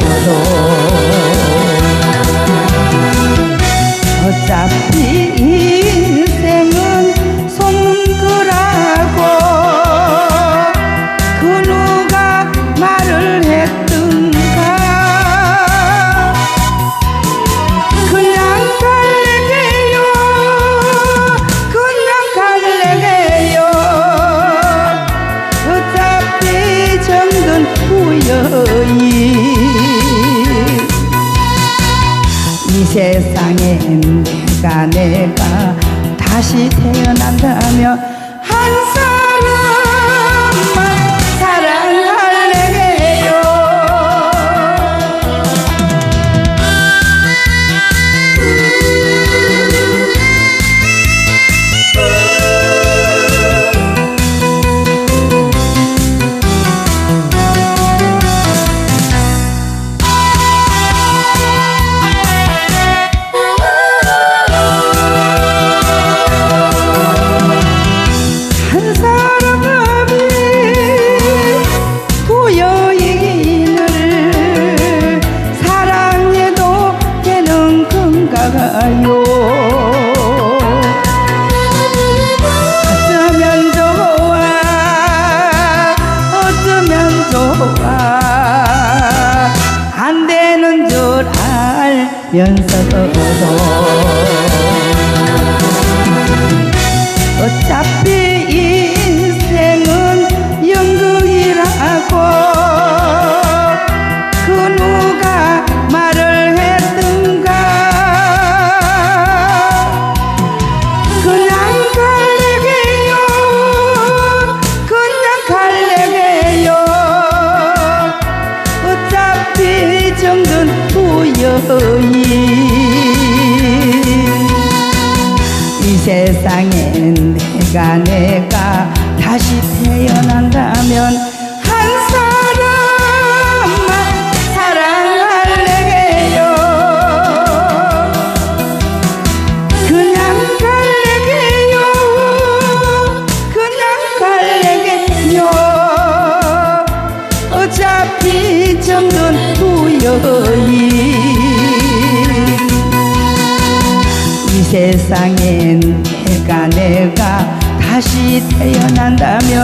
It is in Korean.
살아면서도 어차피 인생은 거라고 그 누가 말을 했든가. 그냥 갈래게요. 그냥 갈래게요. 어차피 정든 후여 내가 내가 다시 태어난다면 한사 알면서도 어 이 세상엔 내가 내가 다시 태어난다면 한 사람만 사랑할래게요. 그냥 갈래게요. 그냥 갈래게요. 어차피 정든 후여인 이 세상엔 내가 내가 다시 태어난다면